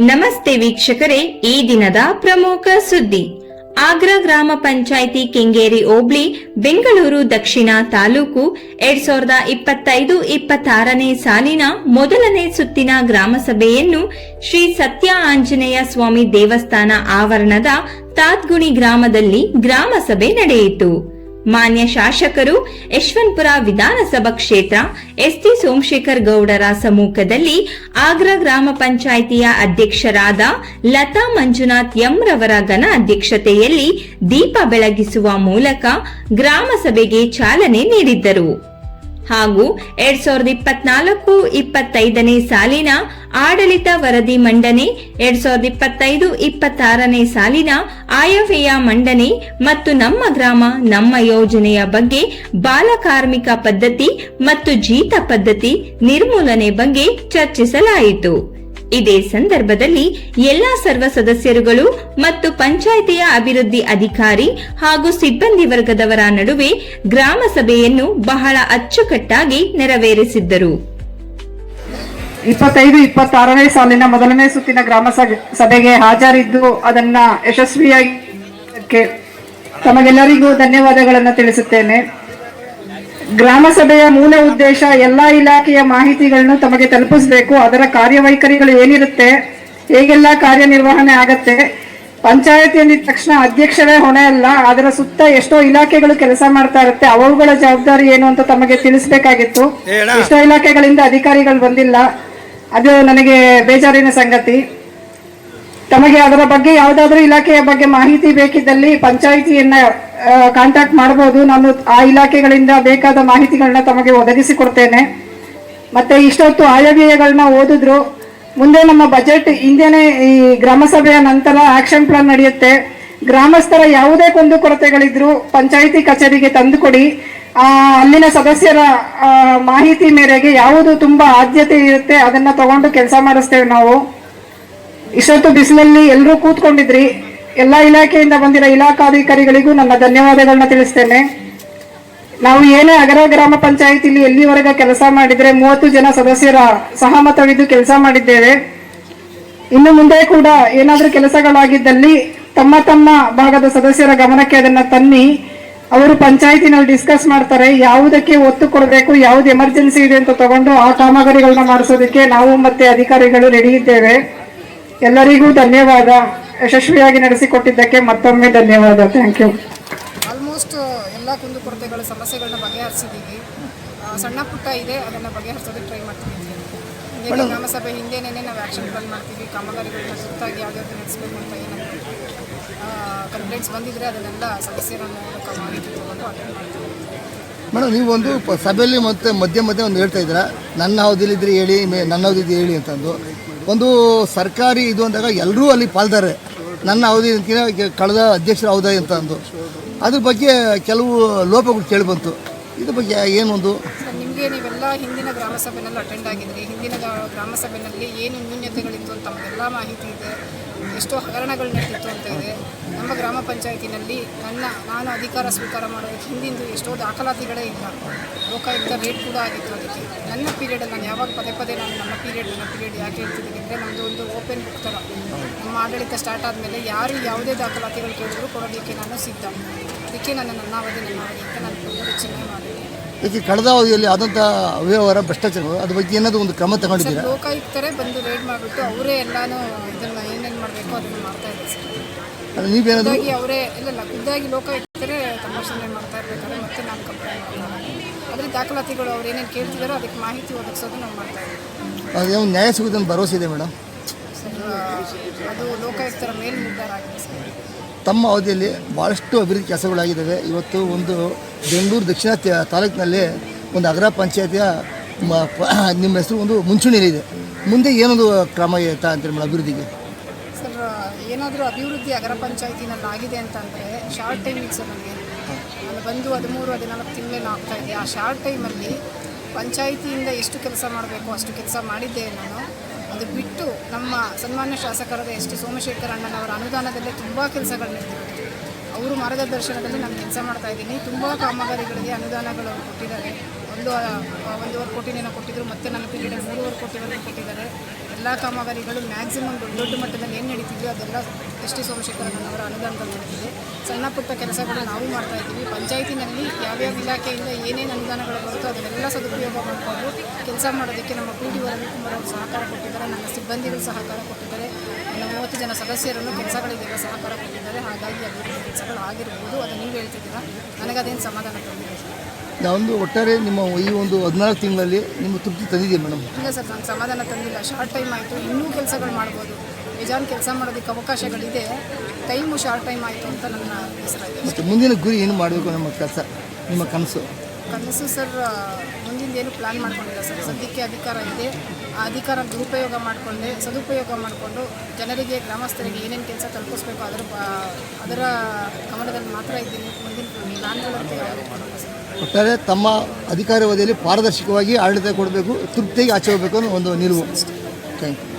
ನಮಸ್ತೆ ವೀಕ್ಷಕರೇ, ಈ ದಿನದ ಪ್ರಮುಖ ಸುದ್ದಿ. ಆಗ್ರಾ ಗ್ರಾಮ ಪಂಚಾಯಿತಿ ಕೆಂಗೇರಿ ಹೋಬ್ಳಿ, ಬೆಂಗಳೂರು ದಕ್ಷಿಣ ತಾಲೂಕು ಎರಡ್ ಸಾವಿರದ ಇಪ್ಪತ್ತೈದು ಇಪ್ಪತ್ತಾರನೇ ಸಾಲಿನ ಮೊದಲನೇ ಸುತ್ತಿನ ಗ್ರಾಮಸಭೆಯನ್ನು ಶ್ರೀ ಸತ್ಯ ಆಂಜನೇಯ ಸ್ವಾಮಿ ದೇವಸ್ಥಾನ ಆವರಣದ ತಾತ್ಗುಣಿ ಗ್ರಾಮದಲ್ಲಿ ಗ್ರಾಮಸಭೆ ನಡೆಯಿತು. ಮಾನ್ಯ ಶಾಸಕರು, ಯಶವಂತಪುರ ವಿಧಾನಸಭಾ ಕ್ಷೇತ್ರ ಎಸ್ಟಿ ಸೋಮಶೇಖರ್ ಗೌಡರ ಸಮ್ಮುಖದಲ್ಲಿ ಆಗ್ರಾ ಗ್ರಾಮ ಪಂಚಾಯಿತಿಯ ಅಧ್ಯಕ್ಷರಾದ ಲತಾ ಮಂಜುನಾಥ್ ಎಂ ರವರ ಘನ ಅಧ್ಯಕ್ಷತೆಯಲ್ಲಿ ದೀಪ ಬೆಳಗಿಸುವ ಮೂಲಕ ಗ್ರಾಮ ಸಭೆಗೆ ಚಾಲನೆ ನೀಡಿದ್ದರು. ಹಾಗೂ ಎರಡ್ ಸಾವಿರದ ಇಪ್ಪತ್ನಾಲ್ಕು ಇಪ್ಪತ್ತೈದನೇ ಸಾಲಿನ ಆಡಳಿತ ವರದಿ ಮಂಡನೆ, ಎರಡ್ ಸಾವಿರದ ಇಪ್ಪತ್ತೈದು ಇಪ್ಪತ್ತಾರನೇ ಸಾಲಿನ ಆಯವ್ಯಯ ಮಂಡನೆ ಮತ್ತು ನಮ್ಮ ಗ್ರಾಮ, ನಮ್ಮ ಯೋಜನೆಯ ಬಗ್ಗೆ ಬಾಲಕಾರ್ಮಿಕ ಪದ್ಧತಿ ಮತ್ತು ಜೀತ ಪದ್ಧತಿ ನಿರ್ಮೂಲನೆ ಬಗ್ಗೆ ಚರ್ಚಿಸಲಾಯಿತು. ಇದೇ ಸಂದರ್ಭದಲ್ಲಿ ಎಲ್ಲಾ ಸರ್ವ ಸದಸ್ಯರುಗಳು ಮತ್ತು ಪಂಚಾಯಿತಿಯ ಅಭಿವೃದ್ಧಿ ಅಧಿಕಾರಿ ಹಾಗೂ ಸಿಬ್ಬಂದಿ ವರ್ಗದವರ ನಡುವೆ ಗ್ರಾಮ ಸಭೆಯನ್ನು ಬಹಳ ಅಚ್ಚುಕಟ್ಟಾಗಿ ನೆರವೇರಿಸಿದ್ದರು. ಇಪ್ಪತ್ತೈದು, ಇಪ್ಪತ್ತಾರನೇ ಸಾಲಿನ ಮೊದಲನೇ ಸುತ್ತಿನ ಗ್ರಾಮ ಸಭೆ- ಸಭೆಗೆ ಹಾಜರಿದ್ದು ಅದನ್ನ ಯಶಸ್ವಿಯಾಗಿ ತಮಗೆಲ್ಲರಿಗೂ ಧನ್ಯವಾದಗಳನ್ನು ತಿಳಿಸುತ್ತೇನೆ. ಗ್ರಾಮ ಸಭೆಯ ಮೂಲ ಉದ್ದೇಶ ಎಲ್ಲಾ ಇಲಾಖೆಯ ಮಾಹಿತಿಗಳನ್ನು ತಮಗೆ ತಲುಪಿಸಬೇಕು ಅದರ ಕಾರ್ಯವೈಖರಿಗಳು ಏನಿರುತ್ತೆ ಹೇಗೆಲ್ಲ ಕಾರ್ಯನಿರ್ವಹಣೆ ಆಗತ್ತೆ. ಪಂಚಾಯತಿ ಅಂದಿದ ತಕ್ಷಣ ಅಧ್ಯಕ್ಷರೇ ಹೊಣೆ ಅಲ್ಲ ಅದರ ಸುತ್ತ ಎಷ್ಟೋ ಇಲಾಖೆಗಳು ಕೆಲಸ ಮಾಡ್ತಾ ಇರುತ್ತೆ ಅವುಗಳ ಜವಾಬ್ದಾರಿ ಏನು ಅಂತ ತಮಗೆ ತಿಳಿಸಬೇಕಾಗಿತ್ತು. ಎಷ್ಟೋ ಇಲಾಖೆಗಳಿಂದ ಅಧಿಕಾರಿಗಳು ಬಂದಿಲ್ಲ ಅದು ನನಗೆ ಬೇಜಾರಿನ ಸಂಗತಿ. ತಮಗೆ ಅದರ ಬಗ್ಗೆ ಯಾವುದಾದ್ರೂ ಇಲಾಖೆಯ ಬಗ್ಗೆ ಮಾಹಿತಿ ಬೇಕಿದ್ದಲ್ಲಿ ಪಂಚಾಯಿತಿಯನ್ನ ಕಾಂಟ್ಯಾಕ್ಟ್ ಮಾಡಬಹುದು ನಾನು ಆ ಇಲಾಖೆಗಳಿಂದ ಬೇಕಾದ ಮಾಹಿತಿಗಳನ್ನ ತಮಗೆ ಒದಗಿಸಿಕೊಡ್ತೇನೆ. ಮತ್ತೆ ಇಷ್ಟೊತ್ತು ಆಯವ್ಯಯಗಳನ್ನ ಓದಿದ್ರು. ಮುಂದೆ ನಮ್ಮ ಬಜೆಟ್ ಹಿಂದೆನೆ ಈ ಗ್ರಾಮ ಸಭೆಯ ನಂತರ ಆಕ್ಷನ್ ಪ್ಲಾನ್ ನಡೆಯುತ್ತೆ. ಗ್ರಾಮಸ್ಥರ ಯಾವುದೇ ಕುಂದು ಕೊರತೆಗಳಿದ್ರು ಪಂಚಾಯಿತಿ ಕಚೇರಿಗೆ ತಂದುಕೊಡಿ. ಆ, ಅಲ್ಲಿನ ಸದಸ್ಯರ ಮಾಹಿತಿ ಮೇರೆಗೆ ಯಾವುದು ತುಂಬಾ ಆದ್ಯತೆ ಇರುತ್ತೆ ಅದನ್ನ ತಗೊಂಡು ಕೆಲಸ ಮಾಡಿಸ್ತೇವೆ ನಾವು. ಇಷ್ಟೊತ್ತು ಬಿಸಿಲಲ್ಲಿ ಎಲ್ಲರೂ ಕೂತ್ಕೊಂಡಿದ್ರಿ. ಎಲ್ಲಾ ಇಲಾಖೆಯಿಂದ ಬಂದಿರೋ ಇಲಾಖಾಧಿಕಾರಿಗಳಿಗೂ ನನ್ನ ಧನ್ಯವಾದಗಳನ್ನ ತಿಳಿಸ್ತೇನೆ. ನಾವು ಏನೇ ಅಗರ ಗ್ರಾಮ ಪಂಚಾಯತಿಲಿ ಎಲ್ಲಿವರೆಗೆ ಕೆಲಸ ಮಾಡಿದ್ರೆ ಮೂವತ್ತು ಜನ ಸದಸ್ಯರ ಸಹಮತವಿದ್ದು ಕೆಲಸ ಮಾಡಿದ್ದೇವೆ. ಇನ್ನು ಮುಂದೆ ಕೂಡ ಏನಾದರೂ ಕೆಲಸಗಳಾಗಿದ್ದಲ್ಲಿ ತಮ್ಮ ತಮ್ಮ ಭಾಗದ ಸದಸ್ಯರ ಗಮನಕ್ಕೆ ಅದನ್ನ ತನ್ನಿ ಅವರು ಪಂಚಾಯತಿನಲ್ಲಿ ಡಿಸ್ಕಸ್ ಮಾಡ್ತಾರೆ. ಯಾವುದಕ್ಕೆ ಒತ್ತು ಕೊಡಬೇಕು, ಯಾವ್ದು ಎಮರ್ಜೆನ್ಸಿ ಇದೆ ಅಂತ ತಗೊಂಡು ಆ ಕಾಮಗಾರಿಗಳನ್ನ ಮಾಡಿಸೋದಕ್ಕೆ ನಾವು ಮತ್ತೆ ಅಧಿಕಾರಿಗಳು ರೆಡಿ ಇದ್ದೇವೆ. ಎಲ್ಲರಿಗೂ ಧನ್ಯವಾದ. ಯಶಸ್ವಿಯಾಗಿ ನಡೆಸಿಕೊಟ್ಟಿದ್ದಕ್ಕೆ ಮತ್ತೊಮ್ಮೆ ಧನ್ಯವಾದ. ಥ್ಯಾಂಕ್ ಯು ಆಲ್ಮೋಸ್ಟ್ ಎಲ್ಲ ಕುಂದುಕೊರತೆಗಳ ಸಮಸ್ಯೆಗಳನ್ನ ಬಗೆಹರಿಸಿದ್ದೀವಿ ಸಣ್ಣ ಪುಟ್ಟ ಇದೆ ಅದನ್ನು ಬಗೆಹರಿಸೋದಕ್ಕೆ ಟ್ರೈ ಮಾಡ್ತೀವಿ ಗ್ರಾಮಸಭೆ ಗ್ರಾಮ ಸಭೆ ಹಿಂದೆನೇ ನಾವು ಆ್ಯಕ್ಷನ್ ಪ್ಲಾನ್ ಮಾಡ್ತೀವಿ. ಕಾಮಗಾರಿಗಳನ್ನ ಸುತ್ತಾಗಿ ಯಾವ್ದಾದ್ರು ನಡೆಸಬೇಕು ಅಂತ ಏನಾದರೂ ಕಂಪ್ಲೇಂಟ್ಸ್ ಬಂದಿದ್ರೆ ಅದನ್ನೆಲ್ಲ ಸದಸ್ಯರ ಮೂಲಕ ಮಾಹಿತಿ ತಗೊಂಡು ಅಟೆಂಡ್ ಮಾಡ್ತೀವಿ. ಮೇಡಮ್ ನೀವು ಒಂದು ಸಭೆಯಲ್ಲಿ ಮತ್ತೆ ಮಧ್ಯೆ ಮಧ್ಯೆ ಒಂದು ಹೇಳ್ತಾ ಇದ್ದೀರಾ. ನನ್ನ ಅವಧಿಲಿದ್ರೆ ಹೇಳಿ ಮೇ- ನನ್ನ ಅವಧಿದ್ದು ಹೇಳಿ ಅಂತಂದು. ಒಂದು ಸರ್ಕಾರಿ ಇದು ಅಂದಾಗ ಎಲ್ಲರೂ ಅಲ್ಲಿ ಪಾಲ್ದಾರೆ. ನನ್ನ ಅವಧಿ ಕಳೆದ ಅಧ್ಯಕ್ಷರ ಅವಧಿ ಅಂತ ಅಂದು. ಅದ್ರ ಬಗ್ಗೆ ಕೆಲವು ಲೋಪಗಳು ಕೇಳಿಬಂತು ಇದ್ರ ಬಗ್ಗೆ ಏನೊಂದು? ನಿಮಗೆ ನೀವೆಲ್ಲ ಹಿಂದಿನ ಗ್ರಾಮ ಸಭೆನಲ್ಲಿ ಅಟೆಂಡ್ ಆಗಿದ್ರಿ. ಹಿಂದಿನ ಗ್ರಾ- ಗ್ರಾಮ ಸಭೆನಲ್ಲಿ ಏನು ನ್ಯೂನ್ಯತೆಗಳಿತ್ತು ಅಂತ ಎಲ್ಲ ಮಾಹಿತಿ ಇದೆ. ಎಷ್ಟೋ ಹಗರಣಗಳು ನಡೆದಿತ್ತು ಅಂತ ಇದೆ. ನಮ್ಮ ಗ್ರಾಮ ಪಂಚಾಯತಿನಲ್ಲಿ ನನ್ನ, ನಾನು ಅಧಿಕಾರ ಸ್ವೀಕಾರ ಮಾಡೋದಕ್ಕೆ ಹಿಂದಿಂದು ಎಷ್ಟೋ ದಾಖಲಾತಿಗಳೇ ಇಲ್ಲ. ಲೋಕಾಯುಕ್ತ ರೇಟ್ ಕೂಡ ಆಗಿತ್ತು ಅದಕ್ಕೆ. ನನ್ನ ಪೀರಿಯಡಲ್ಲಿ ನಾನು ಯಾವಾಗ ಪದೇ ಪದೇ ನಾನು ನಮ್ಮ ಪೀರಿಯಡ್ ನನ್ನ ಪೀರಿಯಡ್ ಯಾಕೆ ಹೇಳ್ತಿದ್ದೀನಿ ಅಂದರೆ ನಮ್ಮದು ಒಂದು ಓಪನ್ ಬುಕ್ ಥರ. ನಮ್ಮ ಆಡಳಿತ ಸ್ಟಾರ್ಟ್ ಆದಮೇಲೆ ಯಾರು ಯಾವುದೇ ದಾಖಲಾತಿಗಳು ಕೇಳಿದ್ರು ಕೊಡೋದಕ್ಕೆ ನಾನು ಸಿದ್ಧ. ಅದಕ್ಕೆ ನನ್ನ ನನ್ನ ಅವಧಿ ನನ್ನ ಅವಧಿ ಅಂತ ನಾನು ಮಾಡಿದ್ದೀನಿ ಕಳೆದ ಅವಧಿಯಲ್ಲಿ ಆದಂಥ ಅವ್ಯವಹಾರ ಭ್ರಷ್ಟಾಚಾರ ಅದ್ರ ಬಗ್ಗೆ ಏನಾದರೂ ಒಂದು ಕ್ರಮ ತಗೊಂಡಿದ್ದೀರಾ? ಸರ್ ಲೋಕಾಯುಕ್ತರೇ ಬಂದು ರೇಡ್ ಮಾಡಿಬಿಟ್ಟು ಅವರೇ ಎಲ್ಲಾನು ಇದನ್ನ ಏನೇನು ಮಾಡಬೇಕು ಅದನ್ನು ಮಾಡ್ತಾ ಇದ್ದಾರೆ ಸರ್. ಅದು ನೀವೇನಾದರೂ ಖುದ್ದಾಗಿ ಅವರೇ ಇಲ್ಲ ಇಲ್ಲ ಖುದ್ದಾಗಿ ಲೋಕಾಯುಕ್ತರೇ ತಪಾಸಣೆ ಮಾಡ್ತಾ ಇರ್ಬೇಕಾದ್ರೆ ಮತ್ತೆ ನಾನು ಕಂಪ್ಲೇಂಟ್ ಮಾಡ್ತಾರೆ ಅದ್ರ ದಾಖಲಾತಿಗಳು ಅವ್ರು ಏನೇನು ಕೇಳ್ತಿದಾರೋ ಅದಕ್ಕೆ ಮಾಹಿತಿ ಒದಗಿಸೋದು ನಾವು ಮಾಡ್ತಾ ಇದ್ದೀವಿ. ಅದೇನೋ ನ್ಯಾಯ ಸಿಗುವುದನ್ನು ಭರವಸೆ ಇದೆ ಮೇಡಮ್? ಸರ್ ಅದು ಲೋಕಾಯುಕ್ತರ ಮೇಲೆ ನಿರ್ಧಾರ ಆಗಿದೆ ಸರ್. ತಮ್ಮ ಅವಧಿಯಲ್ಲಿ ಭಾಳಷ್ಟು ಅಭಿವೃದ್ಧಿ ಕೆಲಸಗಳಾಗಿದ್ದಾವೆ. ಇವತ್ತು ಒಂದು ಬೆಂಗಳೂರು ದಕ್ಷಿಣ ತಾಲೂಕಿನಲ್ಲಿ ಒಂದು ಅಗ್ರ ಪಂಚಾಯತಿಯ ನಿಮ್ಮ ಹೆಸರು ಒಂದು ಮುಂಚೂಣಿಯಲ್ಲಿದೆ ಮುಂದೆ ಏನೊಂದು ಕ್ರಮ ಅಂತೀರಿ ಮೇಡಮ್ ಅಭಿವೃದ್ಧಿಗೆ? ಸರ್, ಏನಾದರೂ ಅಭಿವೃದ್ಧಿ ಅಗರ ಪಂಚಾಯತಿನಲ್ಲಿ ಆಗಿದೆ ಅಂತಂದರೆ ಶಾರ್ಟ್ ಟೈಮಿಗೆ ಸರ್ ನಮಗೆ. ನಾನು ಬಂದು ಹದಿಮೂರು, ಹದಿನಾಲ್ಕು ತಿಂಗಳೇನು ಇದೆ. ಆ ಶಾರ್ಟ್ ಟೈಮಲ್ಲಿ ಪಂಚಾಯಿತಿಯಿಂದ ಎಷ್ಟು ಕೆಲಸ ಮಾಡಬೇಕು, ಅಷ್ಟು ಕೆಲಸ ಮಾಡಿದ್ದೆ ನಾನು. ಅದು ಬಿಟ್ಟು ನಮ್ಮ ಸನ್ಮಾನ್ಯ ಶಾಸಕರಾದ ಎಸ್ ಟಿ ಸೋಮಶೇಖರ್ ಅಣ್ಣನವರ ಅನುದಾನದಲ್ಲೇ ತುಂಬ ಕೆಲಸಗಳನ್ನ ಅವರು ಮಾರ್ಗದರ್ಶನದಲ್ಲಿ ನಾನು ಕೆಲಸ ಮಾಡ್ತಾ ಇದ್ದೀನಿ. ತುಂಬ ಕಾಮಗಾರಿಗಳಿಗೆ ಅನುದಾನಗಳು ಕೊಟ್ಟಿದ್ದಾರೆ. ಒಂದು ಒಂದೂವರೆ ಕೋಟಿನೇನೋ ಕೊಟ್ಟಿದ್ರು, ಮತ್ತೆ ನಾಲ್ಕು ಪೀರಿಯಡ್ ಮೂರುವರೆ ಕೋಟಿವರೆಗೂ ಕೊಟ್ಟಿದ್ದಾರೆ. ಎಲ್ಲ ಕಾಮಗಾರಿಗಳು ಮ್ಯಾಕ್ಸಿಮಮ್ ದೊಡ್ಡ ದೊಡ್ಡ ಮಟ್ಟದಲ್ಲಿ ಏನು ನಡೀತಿದೆಯೋ ಅದೆಲ್ಲ ಎಸ್ ಟಿ ಸೋಮಶೇಖರಣ್ಣನವರ ಅನುದಾನದಲ್ಲಿ ನಡೀತಿದೆ. ಸಣ್ಣ ಪುಟ್ಟ ಕೆಲಸಗಳು ನಾವು ಮಾಡ್ತಾ ಇದ್ದೀವಿ. ಪಂಚಾಯತಿನಲ್ಲಿ ಯಾವ್ಯಾವ ಇಲಾಖೆಯಿಂದ ಏನೇನು ಅನುದಾನಗಳು ಬರುತ್ತೋ ಅದನ್ನೆಲ್ಲ ಸದುಪಯೋಗ ಮಾಡಿಕೊಂಡು ಕೆಲಸ ಮಾಡೋದಕ್ಕೆ ನಮ್ಮ ಪಿ ಡಿ ಅವರು ಸಹಕಾರ ಕೊಟ್ಟಿದ್ದಾರೆ. ನನ್ನ ಸಿಬ್ಬಂದಿಗಳು ಸಹಕಾರ ಕೊಟ್ಟಿದ್ದಾರೆ. ನನ್ನ ಮೂವತ್ತು ಜನ ಸದಸ್ಯರನ್ನು ಕೆಲಸಗಳಿಗೆಲ್ಲ ಸಹಕಾರ ಕೊಟ್ಟಿದ್ದಾರೆ. ಹಾಗಾಗಿ ಅಭಿವೃದ್ಧಿ ಕೆಲಸಗಳು ಆಗಿರ್ಬೋದು ಅದು ನೀವು ಹೇಳ್ತಿದ್ದೀರಾ? ನನಗದೇನು ಸಮಾಧಾನ ತಂದಿದೆ ನಾವೊಂದು ಒಟ್ಟಾರೆ ನಿಮ್ಮ ಈ ಒಂದು ಹದಿನಾಲ್ಕು ತಿಂಗಳಲ್ಲಿ ನಿಮ್ಮ ತೃಪ್ತಿ ತಂದಿದ್ದೀವಿ ಮೇಡಮ್. ಇಲ್ಲ ಸರ್ ನಂಗೆ ಸಮಾಧಾನ ತಂದಿಲ್ಲ. ಶಾರ್ಟ್ ಟೈಮ್ ಆಯಿತು. ಇನ್ನೂ ಕೆಲಸಗಳು ಮಾಡ್ಬೋದು. ನಿಜಾನ್ ಕೆಲಸ ಮಾಡೋದಕ್ಕೆ ಅವಕಾಶಗಳಿದೆ. ಟೈಮು ಶಾರ್ಟ್ ಟೈಮ್ ಆಯಿತು ಅಂತ ನನ್ನ ಹೆಸರಾಗಿದೆ. ಮತ್ತು ಮುಂದಿನ ಗುರಿ ಏನು ಮಾಡಬೇಕು ನಮ್ಮ ಕೆಲಸ ನಿಮ್ಮ ಕನಸು? ಕನಸು ಸರ್ ಮುಂದಿಂದೇನು ಪ್ಲ್ಯಾನ್ ಮಾಡ್ಕೊಂಡಿಲ್ಲ ಸರ್. ಸದ್ಯಕ್ಕೆ ಅಧಿಕಾರ ಇದೆ. ಆ ಅಧಿಕಾರ ದುರುಪಯೋಗ ಮಾಡಿಕೊಂಡೆ ಸದುಪಯೋಗ ಮಾಡಿಕೊಂಡು ಜನರಿಗೆ ಗ್ರಾಮಸ್ಥರಿಗೆ ಏನೇನು ಕೆಲಸ ತಲುಪಿಸ್ಬೇಕು ಅದರ ಅದರ ಗಮನದಲ್ಲಿ ಮಾತ್ರ ಇದ್ದೀನಿ. ಮುಂದಿನ ನಾನು ಮಾಡೋಣ ಮಾಡೋಲ್ಲ ಸರ್. ಒಟ್ಟಾರೆ ತಮ್ಮ ಅಧಿಕಾರಾವಧಿಯಲ್ಲಿ ಪಾರದರ್ಶಕವಾಗಿ ಆಡಳಿತ ಕೊಡಬೇಕು ತೃಪ್ತಿಯಾಗಿ ಆಚೆ ಹೋಗಬೇಕು ಅನ್ನೋ ಒಂದು ನಿಲುವು. Thank you